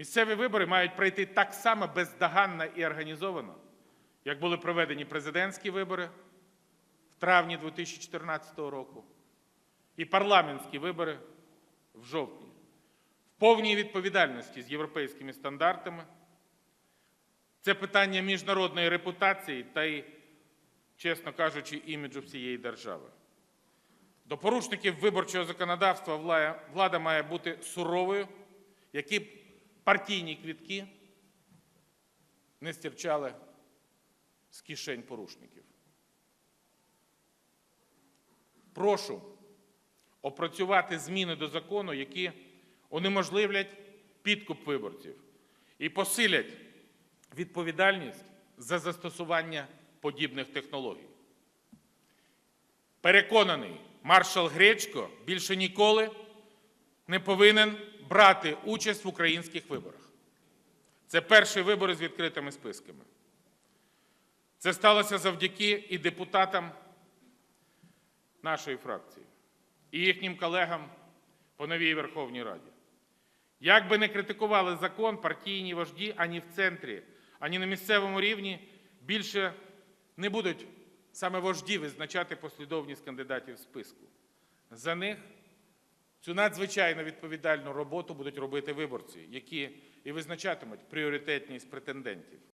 Місцеві вибори мають пройти так само бездоганно і організовано, як були проведені президентські вибори в травні 2014 року і парламентські вибори в жовтні, в повній відповідальності з європейськими стандартами. Це питання міжнародної репутації та й, чесно кажучи, іміджу всієї держави. До порушників виборчого законодавства влада має бути суровою, які партійні квітки не стирчали з кишень порушників. Прошу опрацювати зміни до закону, які унеможливлять підкуп виборців і посилять відповідальність за застосування подібних технологій. Переконаний, маршал Гречко більше ніколи не повинен брати участь в українських виборах. Це перші вибори з відкритими списками. Це сталося завдяки і депутатам нашої фракції, і їхнім колегам по новій Верховній Раді. Як би не критикували закон, партійні вожді ані в центрі, ані на місцевому рівні більше не будуть саме вожді визначати послідовність кандидатів в списку. За них цю надзвичайно відповідальну роботу будуть робити виборці, які і визначатимуть пріоритетність претендентів.